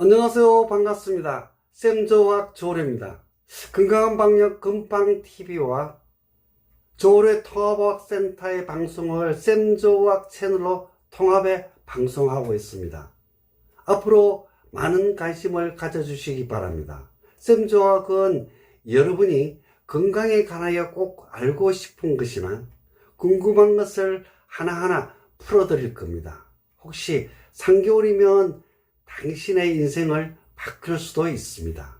안녕하세요. 반갑습니다. 쌤조학 조례입니다. 건강한 방역 금방TV와 조례 통합학센터의 방송을 쌤조학 채널로 통합해 방송하고 있습니다. 앞으로 많은 관심을 가져주시기 바랍니다. 쌤조학은 여러분이 건강에 관하여 꼭 알고 싶은 것이나 궁금한 것을 하나하나 풀어드릴 겁니다. 혹시 3개월이면 당신의 인생을 바꿀 수도 있습니다.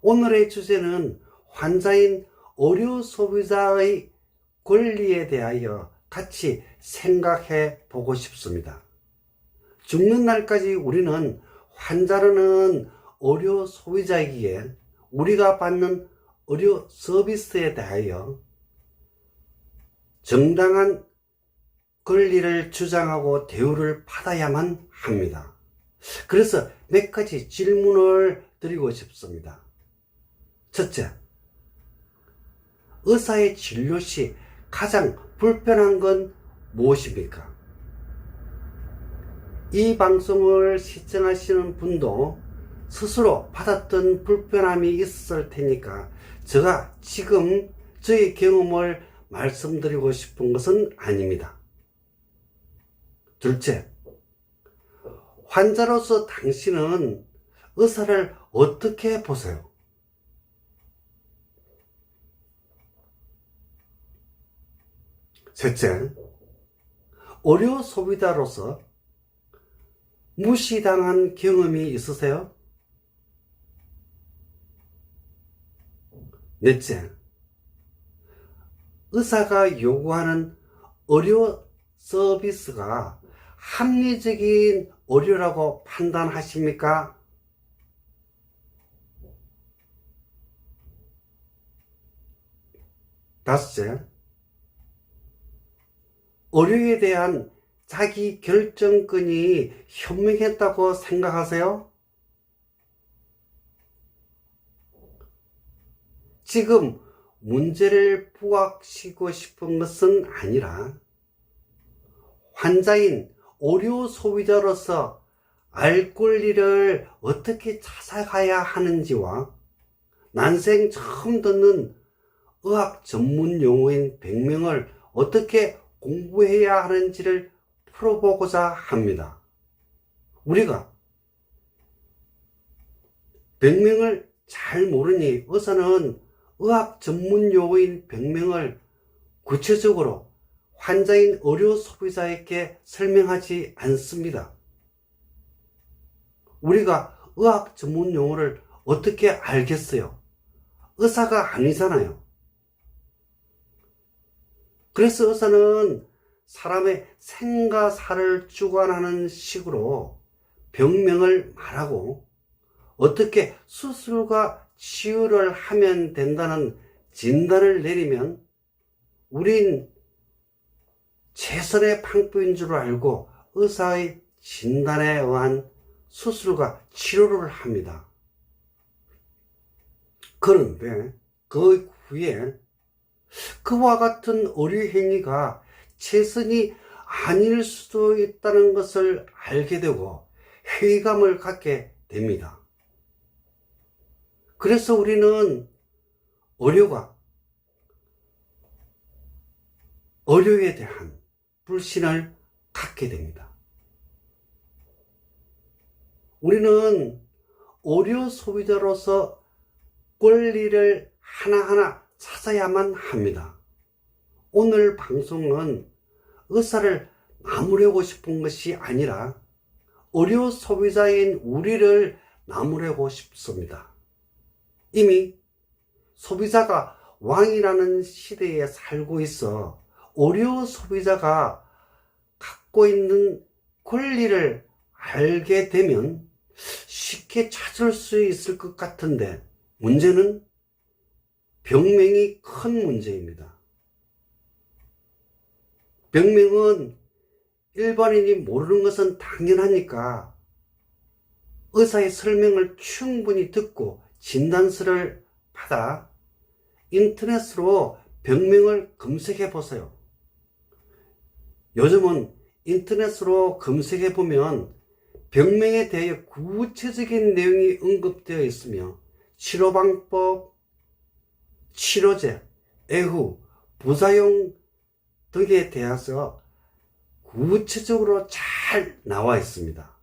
오늘의 주제는 환자인 의료 소비자의 권리에 대하여 같이 생각해 보고 싶습니다. 죽는 날까지 우리는 환자로는 의료 소비자이기에 우리가 받는 의료 서비스에 대하여 정당한 권리를 주장하고 대우를 받아야만 합니다. 그래서 몇 가지 질문을 드리고 싶습니다. 첫째, 의사의 진료 시 가장 불편한 건 무엇입니까? 이 방송을 시청하시는 분도 스스로 받았던 불편함이 있을 테니까 제가 지금 저의 경험을 말씀드리고 싶은 것은 아닙니다. 둘째, 환자로서 당신은 의사를 어떻게 보세요? 셋째, 의료 소비자로서 무시당한 경험이 있으세요? 넷째, 의사가 요구하는 의료 서비스가 합리적인 의료라고 판단하십니까? 다섯째, 의료에 대한 자기 결정권이 현명했다고 생각하세요? 지금 문제를 부각시키고 싶은 것은 아니라 환자인 의료 소비자로서 알 권리를 어떻게 찾아가야 하는지와 난생 처음 듣는 의학 전문 용어인 백명을 어떻게 공부해야 하는지를 풀어보고자 합니다. 우리가 백명을 잘 모르니 의사는 의학 전문 용어인 백명을 구체적으로 환자인 의료 소비자에게 설명하지 않습니다. 우리가 의학 전문 용어를 어떻게 알겠어요? 의사가 아니잖아요. 그래서 의사는 사람의 생과 사를 주관하는 식으로 병명을 말하고 어떻게 수술과 치유를 하면 된다는 진단을 내리면 우린 최선의 방법인 줄 알고 의사의 진단에 의한 수술과 치료를 합니다. 그런데 그 후에 그와 같은 의료 행위가 최선이 아닐 수도 있다는 것을 알게 되고 회의감을 갖게 됩니다. 그래서 우리는 의료가 의료에 대한 불신을 갖게 됩니다. 우리는 의료 소비자로서 권리를 하나하나 찾아야만 합니다. 오늘 방송은 의사를 나무래고 싶은 것이 아니라 의료 소비자인 우리를 나무래고 싶습니다. 이미 소비자가 왕이라는 시대에 살고 있어 의료 소비자가 갖고 있는 권리를 알게 되면 쉽게 찾을 수 있을 것 같은데 문제는 병명이 큰 문제입니다. 병명은 일반인이 모르는 것은 당연하니까 의사의 설명을 충분히 듣고 진단서를 받아 인터넷으로 병명을 검색해 보세요. 요즘은 인터넷으로 검색해 보면 병명에 대해 구체적인 내용이 언급되어 있으며 치료 방법, 치료제, 애후, 부사용 등에 대해서 구체적으로 잘 나와 있습니다.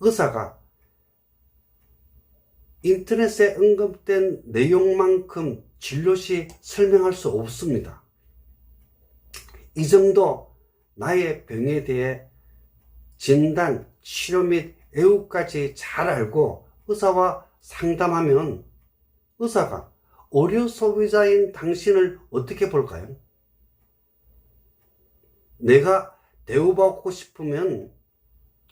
의사가 인터넷에 언급된 내용만큼 진료 시 설명할 수 없습니다. 이 정도 나의 병에 대해 진단, 치료 및 애후까지 잘 알고 의사와 상담하면 의사가 의료 소비자인 당신을 어떻게 볼까요? 내가 대우받고 싶으면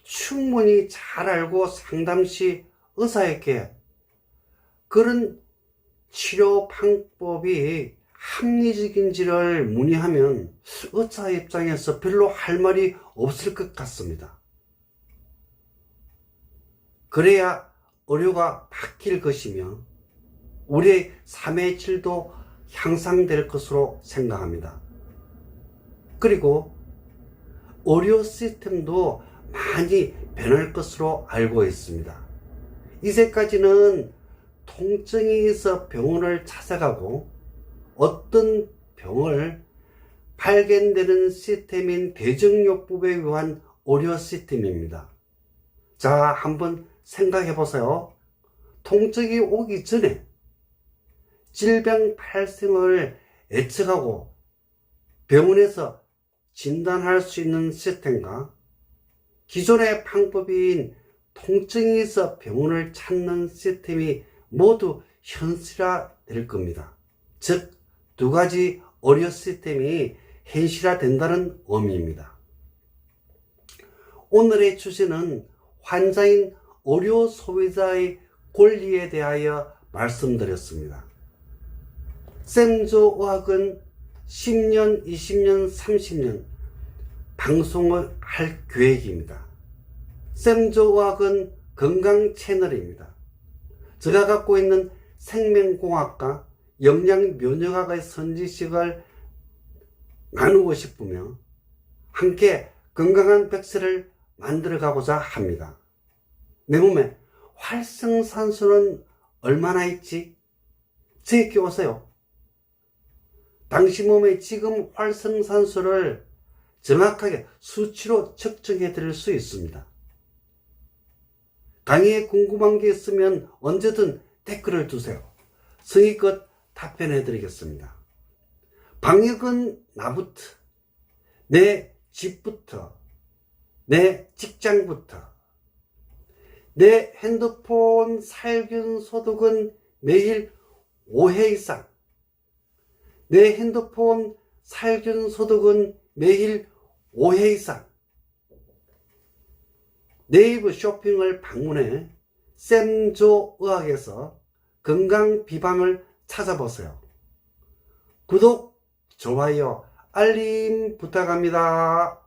충분히 잘 알고 상담 시 의사에게 그런 치료 방법이 합리적인지를 문의하면 의사 입장에서 별로 할 말이 없을 것 같습니다. 그래야 의료가 바뀔 것이며 우리의 삶의 질도 향상될 것으로 생각합니다. 그리고 의료 시스템도 많이 변할 것으로 알고 있습니다. 이제까지는 통증이 있어 병원을 찾아가고 어떤 병을 발견되는 시스템인 대정요법에 의한 의료 시스템입니다. 자, 한번 생각해 보세요. 통증이 오기 전에 질병 발생을 예측하고 병원에서 진단할 수 있는 시스템과 기존의 방법인 통증이 있어 병원을 찾는 시스템이 모두 현실화 될 겁니다. 즉, 두 가지 의료 시스템이 현실화 된다는 의미입니다. 오늘의 주제는 환자인 의료 소비자의 권리에 대하여 말씀드렸습니다. 샘조 의학은 10년, 20년, 30년 방송을 할 계획입니다. 샘조 의학은 건강 채널입니다. 제가 갖고 있는 생명공학과 영양면역학의 선지식을 나누고 싶으며 함께 건강한 백세를 만들어 가고자 합니다. 내 몸에 활성산소는 얼마나 있지? 제게 오세요. 당신 몸에 지금 활성산소를 정확하게 수치로 측정해 드릴 수 있습니다. 강의에 궁금한 게 있으면 언제든 댓글을 주세요. 성의껏 답변해 드리겠습니다. 방역은 나부터, 내 집부터, 내 직장부터, 내 핸드폰 살균 소독은 매일 5회 이상, 내 핸드폰 살균 소독은 매일 5회 이상, 네이버 쇼핑을 방문해 샘조 의학에서 건강 비방을 찾아보세요. 구독, 좋아요, 알림 부탁합니다.